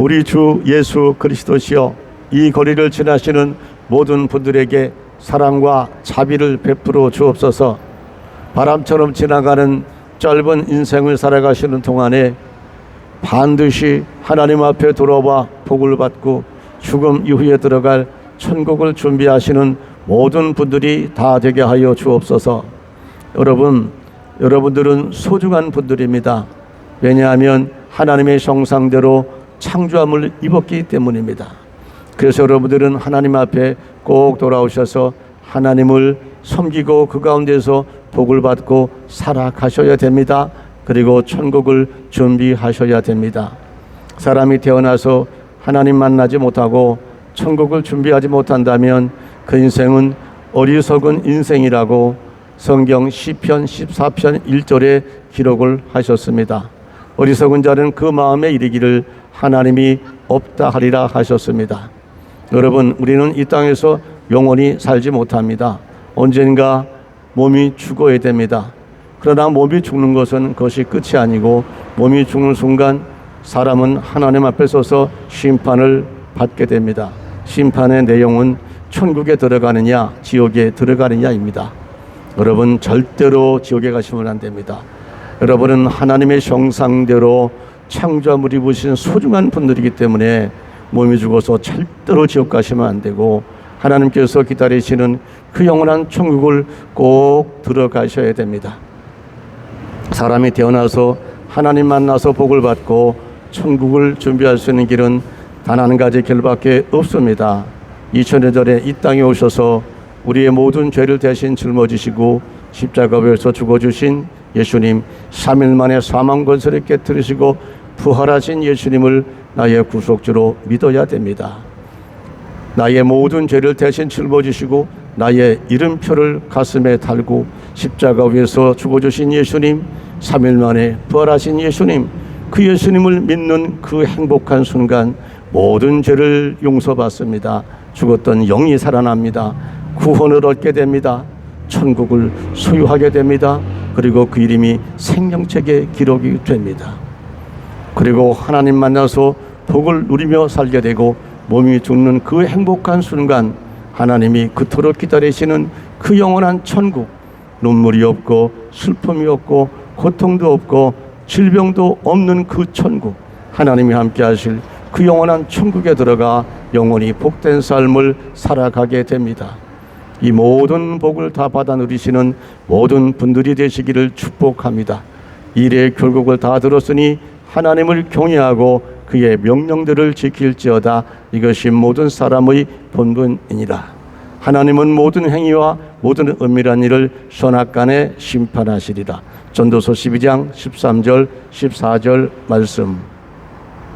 우리 주 예수 그리스도시여 이 거리를 지나시는 모든 분들에게 사랑과 자비를 베풀어 주옵소서 바람처럼 지나가는 짧은 인생을 살아가시는 동안에 반드시 하나님 앞에 돌아와 복을 받고 죽음 이후에 들어갈 천국을 준비하시는 모든 분들이 다 되게 하여 주옵소서. 여러분, 여러분들은 소중한 분들입니다. 왜냐하면 하나님의 형상대로 창조함을 입었기 때문입니다. 그래서 여러분들은 하나님 앞에 꼭 돌아오셔서 하나님을 섬기고 그 가운데서 복을 받고 살아가셔야 됩니다. 그리고 천국을 준비하셔야 됩니다. 사람이 태어나서 하나님 만나지 못하고 천국을 준비하지 못한다면 그 인생은 어리석은 인생이라고 성경 시편 14편 1절에 기록을 하셨습니다. 어리석은 자는 그 마음에 이르기를 하나님이 없다 하리라 하셨습니다. 여러분, 우리는 이 땅에서 영원히 살지 못합니다. 언젠가 몸이 죽어야 됩니다. 그러나 몸이 죽는 것은 그것이 끝이 아니고 몸이 죽는 순간 사람은 하나님 앞에 서서 심판을 받게 됩니다. 심판의 내용은 천국에 들어가느냐, 지옥에 들어가느냐입니다. 여러분 절대로 지옥에 가시면 안 됩니다. 여러분은 하나님의 형상대로 창조함을 입으신 소중한 분들이기 때문에 몸이 죽어서 절대로 지옥 가시면 안 되고 하나님께서 기다리시는 그 영원한 천국을 꼭 들어가셔야 됩니다. 사람이 태어나서 하나님 만나서 복을 받고 천국을 준비할 수 있는 길은 단 한 가지 길밖에 없습니다. 2000년 전에 이 땅에 오셔서 우리의 모든 죄를 대신 짊어지시고 십자가에서 죽어주신 예수님 3일 만에 사망 권세를 깨뜨리시고 부활하신 예수님을 나의 구속주로 믿어야 됩니다. 나의 모든 죄를 대신 짊어지시고 나의 이름표를 가슴에 달고 십자가 위에서 죽어주신 예수님 3일 만에 부활하신 예수님 그 예수님을 믿는 그 행복한 순간 모든 죄를 용서받습니다. 죽었던 영이 살아납니다. 구원을 얻게 됩니다. 천국을 소유하게 됩니다. 그리고 그 이름이 생명책에 기록이 됩니다. 그리고 하나님 만나서 복을 누리며 살게 되고 몸이 죽는 그 행복한 순간 하나님이 그토록 기다리시는 그 영원한 천국 눈물이 없고 슬픔이 없고 고통도 없고 질병도 없는 그 천국 하나님이 함께 하실 그 영원한 천국에 들어가 영원히 복된 삶을 살아가게 됩니다. 이 모든 복을 다 받아 누리시는 모든 분들이 되시기를 축복합니다. 일의 결국을 다 들었으니 하나님을 경외하고 그의 명령들을 지킬지어다 이것이 모든 사람의 본분이니라. 하나님은 모든 행위와 모든 은밀한 일을 선악간에 심판하시리라. 전도서 12장 13절 14절 말씀.